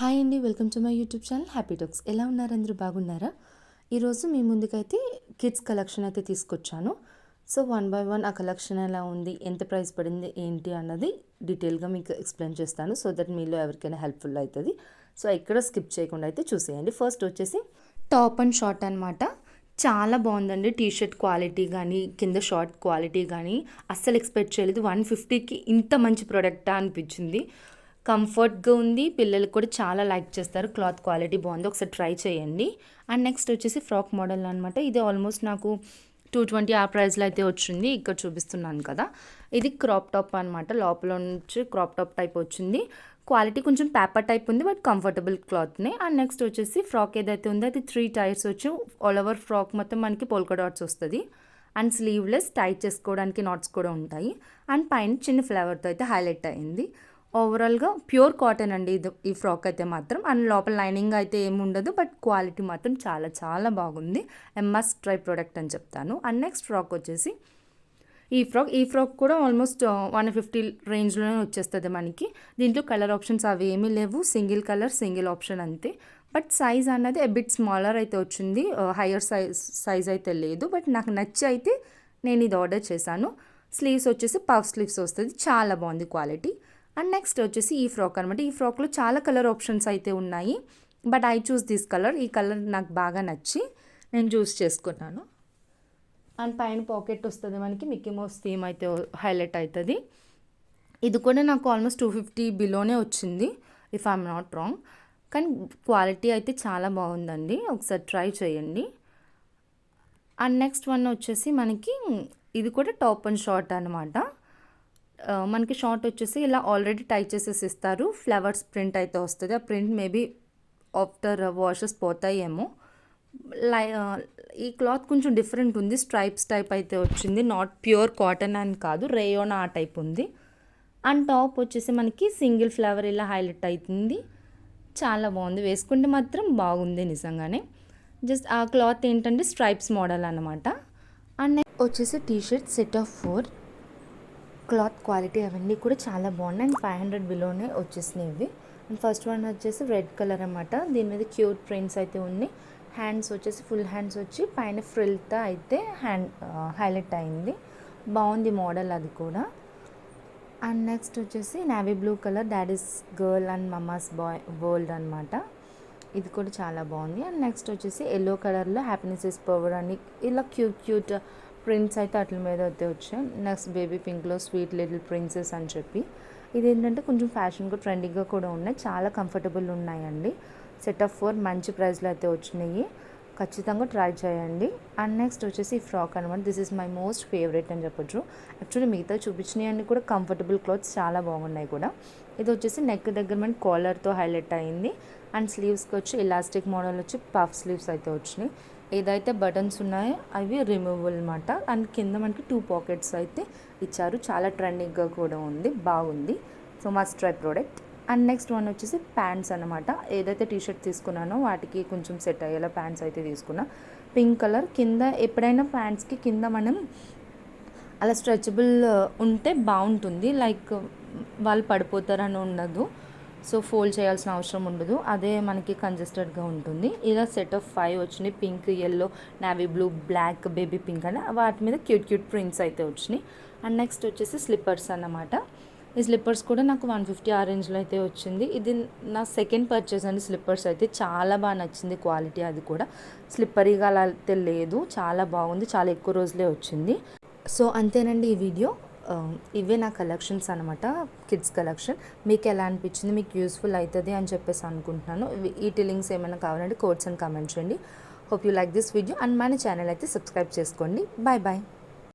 Hi అండి welcome to my YouTube channel happy talks. ఎలా ఉన్నారు? అందరూ బాగున్నారా? ఈరోజు మీ ముందుకైతే కిడ్స్ కలెక్షన్ అయితే తీసుకొచ్చాను. సో వన్ బై వన్ ఆ కలెక్షన్ ఎలా ఉంది? ఎంత ప్రైస్ పడింది? ఏంటి? అన్నది డీటెయిల్గా మీకు ఎక్స్ప్లెయిన్ చేస్తాను. సో దట్ మీలో ఎవరికైనా హెల్ప్ఫుల్ అవుతుంది. సో ఇక్కడ స్కిప్ చేయకుండా అయితే చూసేయండి. ఫస్ట్ వచ్చేసి టాప్ అండ్ షార్ట్ అనమాట చాలా బాగుందండి. టీ షర్ట్ క్వాలిటీ కానీ కింద షార్ట్ క్వాలిటీ కానీ అస్సలు ఎక్స్పెక్ట్ చేయలేదు. వన్ ఫిఫ్టీకి ఇంత మంచి ప్రోడక్టా అనిపించింది. కంఫర్ట్గా ఉంది. పిల్లలు కూడా చాలా లైక్ చేస్తారు. క్లాత్ క్వాలిటీ బాగుంది. ఒకసారి ట్రై చేయండి. అండ్ నెక్స్ట్ వచ్చేసి ఫ్రాక్ మోడల్ అనమాట ఇది ఆల్మోస్ట్ నాకు టూ ట్వంటీ ఆ ప్రైస్లో అయితే వచ్చింది. ఇక్కడ చూపిస్తున్నాను కదా. ఇది క్రాప్ టాప్ అనమాట లోపల నుంచి క్రాప్ టాప్ టైప్ వచ్చింది. క్వాలిటీ కొంచెం పేపర్ టైప్ ఉంది బట్ కంఫర్టబుల్ క్లాత్నే. అండ్ నెక్స్ట్ వచ్చేసి ఫ్రాక్ ఏదైతే ఉందో అది త్రీ టైర్స్ వచ్చి ఆల్ ఓవర్ ఫ్రాక్ మొత్తం మనకి పోల్కా డాట్స్ వస్తుంది. అండ్ స్లీవ్లెస్ టైట్ చేసుకోవడానికి నాట్స్ కూడా ఉంటాయి. అండ్ పైన చిన్న ఫ్లేవర్తో అయితే హైలైట్ అయింది. ఓవరాల్గా ప్యూర్ కాటన్ అండి ఇది. ఈ ఫ్రాక్ అయితే మాత్రం. అండ్ లోపల లైనింగ్ అయితే ఏమి ఉండదు బట్ క్వాలిటీ మాత్రం చాలా చాలా బాగుంది. ఎంఎస్ ట్రై ప్రోడక్ట్ అని చెప్తాను. అండ్ నెక్స్ట్ ఫ్రాక్ వచ్చేసి ఈ ఫ్రాక్ ఈ ఫ్రాక్ కూడా ఆల్మోస్ట్ వన్ uh, ఫిఫ్టీ రేంజ్లోనే వచ్చేస్తుంది మనకి. దీంట్లో కలర్ ఆప్షన్స్ అవి ఏమీ లేవు. సింగిల్ కలర్ సింగిల్ ఆప్షన్ అంతే. బట్ సైజ్ అన్నది బిట్ స్మాలర్ అయితే వచ్చింది. హయ్యర్ సైజ్ సైజ్ అయితే లేదు. బట్ నాకు నచ్చి అయితే నేను ఇది ఆర్డర్ చేశాను. స్లీవ్స్ వచ్చేసి పఫ్ స్లీవ్స్ వస్తుంది. చాలా బాగుంది క్వాలిటీ అండ్ నెక్స్ట్ వచ్చేసి ఈ ఫ్రాక్ అనమాట ఈ ఫ్రాక్లో చాలా కలర్ ఆప్షన్స్ అయితే ఉన్నాయి. But I choose this colour. ఈ కలర్ నాకు బాగా నచ్చి నేను చూస్ చేసుకున్నాను. అండ్ పైన పాకెట్ వస్తుంది మనకి. మిక్కీ మౌస్ థీమ్ అయితే హైలైట్ అవుతుంది ఇది కూడా నాకు ఆల్మోస్ట్ టూ ఫిఫ్టీ బిలోనే వచ్చింది ఇఫ్ ఐఎమ్ నాట్ రాంగ్. కానీ క్వాలిటీ అయితే చాలా బాగుందండి. ఒకసారి ట్రై చేయండి. అండ్ నెక్స్ట్ వన్ వచ్చేసి మనకి ఇది కూడా టాప్ అండ్ షార్ట్ అనమాట మనకి షార్ట్ వచ్చేసి ఇలా ఆల్రెడీ టై చేసేసి ఇస్తారు. ఫ్లవర్స్ ప్రింట్ అయితే వస్తుంది. ఆ ప్రింట్ మేబీ ఆఫ్టర్ వాషెస్ పోతాయేమో. లై ఈ క్లాత్ కొంచెం డిఫరెంట్ ఉంది. స్ట్రైప్స్ టైప్ అయితే వచ్చింది. నాట్ ప్యూర్ కాటన్ అని కాదు. రేయోన్ ఆ టైప్ ఉంది. అండ్ టాప్ వచ్చేసి మనకి సింగిల్ ఫ్లవర్ ఇలా హైలైట్ అవుతుంది చాలా బాగుంది. వేసుకుంటే మాత్రం బాగుంది నిజంగానే. జస్ట్ ఆ క్లాత్ ఏంటంటే స్ట్రైప్స్ మోడల్ అనమాట అండ్ వచ్చేసి T shirt set of four cloth quality అవన్నీ కూడా చాలా బాగున్నాయి. అండ్ ఫైవ్ హండ్రెడ్ బిలోనే వచ్చేసినాయి ఇవి. అండ్ ఫస్ట్ వన్ వచ్చేసి రెడ్ కలర్ అనమాట దీని మీద క్యూట్ ప్రింట్స్ అయితే ఉన్నాయి. హ్యాండ్స్ వచ్చేసి ఫుల్ హ్యాండ్స్ వచ్చి పైన ఫ్రిల్తో అయితే హ్యాండ్ హైలైట్ అయింది. బాగుంది మోడల్ అది కూడా. అండ్ నెక్స్ట్ వచ్చేసి navy blue colour. That is girl and mamma's boy world అనమాట ఇది కూడా చాలా బాగుంది. అండ్ నెక్స్ట్ వచ్చేసి ఎల్లో కలర్లో హ్యాపీనెస్ ఇస్ పవర్ అని. ఇలా క్యూట్ క్యూట్ ప్రింట్స్ అయితే అట్ల మీద అయితే వచ్చాయి నెక్స్ట్ బేబీ పింక్లో స్వీట్ లిటిల్ ప్రిన్సెస్ అని చెప్పి. ఇది ఏంటంటే కొంచెం ఫ్యాషన్గా ట్రెండింగ్గా కూడా ఉన్నాయి. చాలా కంఫర్టబుల్ ఉన్నాయండి. సెట్ ఆఫ్ ఫోర్ మంచి ప్రైస్లో అయితే వచ్చినాయి. ఖచ్చితంగా ట్రై చేయండి. అండ్ నెక్స్ట్ వచ్చేసి ఈ ఫ్రాక్ అనమాట this is my most favourite అని చెప్పొచ్చు. యాక్చువల్లీ మిగతా చూపించినవి అన్ని కూడా కంఫర్టబుల్ క్లాత్స్ చాలా బాగున్నాయి కూడా. ఇది వచ్చేసి నెక్ దగ్గర మన కాలర్తో హైలైట్ అయింది. అండ్ స్లీవ్స్కి వచ్చి ఎలాస్టిక్ మోడల్ వచ్చి పఫ్ స్లీవ్స్ అయితే వచ్చినాయి. ఏదైతే బటన్స్ ఉన్నాయో అవి రిమూవబుల్ అనమాట అండ్ కింద మనకి టూ పాకెట్స్ అయితే ఇచ్చారు. చాలా ట్రెండింగ్గా కూడా ఉంది. బాగుంది. So must try product and next one వచ్చేసి ప్యాంట్స్ అనమాట ఏదైతే టీ షర్ట్ తీసుకున్నానో వాటికి కొంచెం సెట్ అయ్యేలా ప్యాంట్స్ అయితే తీసుకున్నా. పింక్ కలర్ కింద ఎప్పుడైనా ప్యాంట్స్కి కింద మనం అలా స్ట్రెచబుల్ ఉంటే బాగుంటుంది. లైక్ వాళ్ళు పడిపోతారని ఉండదు. సో ఫోల్డ్ చేయాల్సిన అవసరం ఉండదు. అదే మనకి కంజెస్టెడ్గా ఉంటుంది. ఇలా సెట్ ఆఫ్ ఫైవ్ వచ్చినాయి. Pink yellow navy blue black baby pink అని వాటి మీద క్యూట్ క్యూట్ ప్రింట్స్ అయితే వచ్చినాయి. అండ్ నెక్స్ట్ వచ్చేసి స్లిప్పర్స్ అన్నమాట. ఈ స్లిప్పర్స్ కూడా నాకు వన్ ఫిఫ్టీ ఆ రేంజ్లో అయితే వచ్చింది. ఇది నా సెకండ్ పర్చేస్ అండి. స్లిప్పర్స్ అయితే చాలా బాగా నచ్చింది క్వాలిటీ అది కూడా. స్లిప్పరీగా అలా అయితే లేదు. చాలా బాగుంది. చాలా ఎక్కువ రోజులే వచ్చింది. సో అంతేనండి ఈ వీడియో Um, ఇవే నా కలెక్షన్స్ అనమాట కిడ్స్ కలెక్షన్ మీకు ఎలా అనిపించింది? మీకు యూస్ఫుల్ అవుతుంది అని చెప్పేసి అనుకుంటున్నాను. ఈ లింక్స్ ఏమైనా కావాలంటే కోడ్స్ అని కామెంట్ చేయండి. Hope you like this video and మన ఛానల్ అయితే సబ్స్క్రైబ్ చేసుకోండి. Bye bye